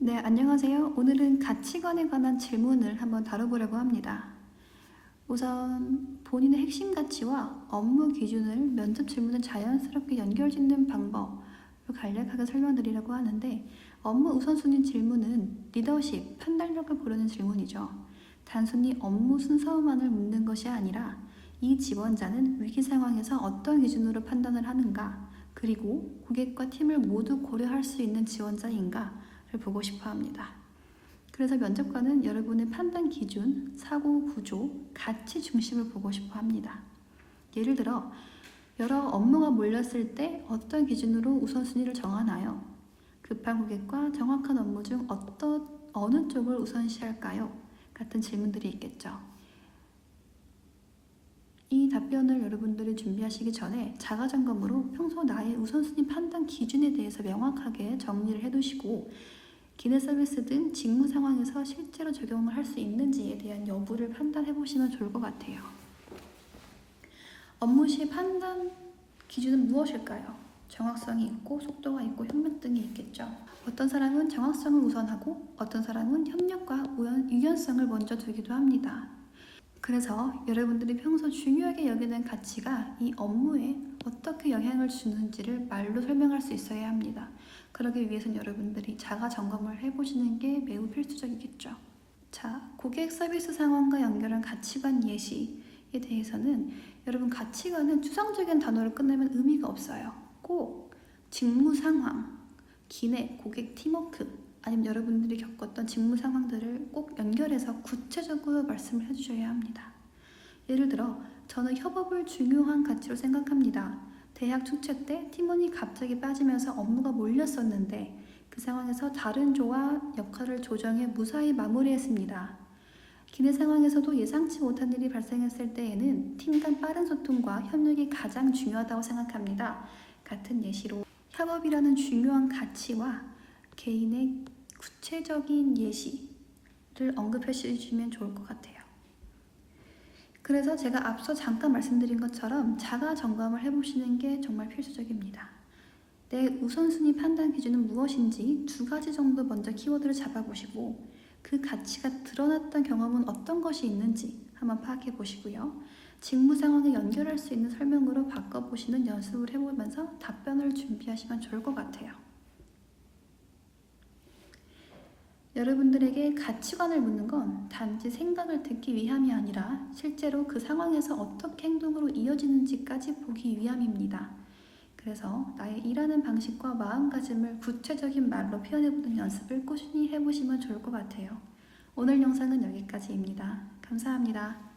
네, 안녕하세요. 오늘은 가치관에 관한 질문을 한번 다뤄보려고 합니다. 우선 본인의 핵심 가치와 업무 기준을 면접 질문에 자연스럽게 연결 짓는 방법을 간략하게 설명드리려고 하는데 업무 우선순위 질문은 리더십, 판단력을 보려는 질문이죠. 단순히 업무 순서만을 묻는 것이 아니라 이 지원자는 위기 상황에서 어떤 기준으로 판단을 하는가, 그리고 고객과 팀을 모두 고려할 수 있는 지원자인가를 보고 싶어 합니다. 그래서 면접관은 여러분의 판단 기준, 사고 구조, 가치 중심을 보고 싶어 합니다. 예를 들어, 여러 업무가 몰렸을 때 어떤 기준으로 우선순위를 정하나요? 급한 고객과 정확한 업무 중 어떤, 어느 쪽을 우선시할까요? 같은 질문들이 있겠죠. 이 답변을 여러분들이 준비하시기 전에 자가점검으로 평소 나의 우선순위 판단 기준에 대해서 명확하게 정리를 해두시고 기내 서비스 등 직무 상황에서 실제로 적용을 할 수 있는지에 대한 여부를 판단해 보시면 좋을 것 같아요. 업무 시 판단 기준은 무엇일까요? 정확성이 있고 속도가 있고 협력 등이 있겠죠. 어떤 사람은 정확성을 우선하고 어떤 사람은 협력과 우연, 유연성을 먼저 두기도 합니다. 그래서 여러분들이 평소 중요하게 여기는 가치가 이 업무에 어떻게 영향을 주는지를 말로 설명할 수 있어야 합니다. 그러기 위해서는 여러분들이 자가 점검을 해보시는 게 매우 필수적이겠죠. 자, 고객 서비스 상황과 연결한 가치관 예시에 대해서는 여러분 가치관은 추상적인 단어로 끝내면 의미가 없어요. 꼭 직무 상황, 기내, 고객 팀워크 아니면 여러분들이 겪었던 직무 상황들을 꼭 연결해서 구체적으로 말씀을 해주셔야 합니다. 예를 들어 저는 협업을 중요한 가치로 생각합니다. 대학 축제 때 팀원이 갑자기 빠지면서 업무가 몰렸었는데 그 상황에서 다른 조와 역할을 조정해 무사히 마무리했습니다. 기내 상황에서도 예상치 못한 일이 발생했을 때에는 팀 간 빠른 소통과 협력이 가장 중요하다고 생각합니다. 같은 예시로 협업이라는 중요한 가치와 개인의 구체적인 예시를 언급해 주시면 좋을 것 같아요. 그래서 제가 앞서 잠깐 말씀드린 것처럼 자가 점검을 해보시는 게 정말 필수적입니다. 내 우선순위 판단 기준은 무엇인지 두 가지 정도 먼저 키워드를 잡아보시고 그 가치가 드러났던 경험은 어떤 것이 있는지 한번 파악해 보시고요. 직무 상황에 연결할 수 있는 설명으로 바꿔보시는 연습을 해보면서 답변을 준비하시면 좋을 것 같아요. 여러분들에게 가치관을 묻는 건 단지 생각을 듣기 위함이 아니라 실제로 그 상황에서 어떻게 행동으로 이어지는지까지 보기 위함입니다. 그래서 나의 일하는 방식과 마음가짐을 구체적인 말로 표현해보는 연습을 꾸준히 해보시면 좋을 것 같아요. 오늘 영상은 여기까지입니다. 감사합니다.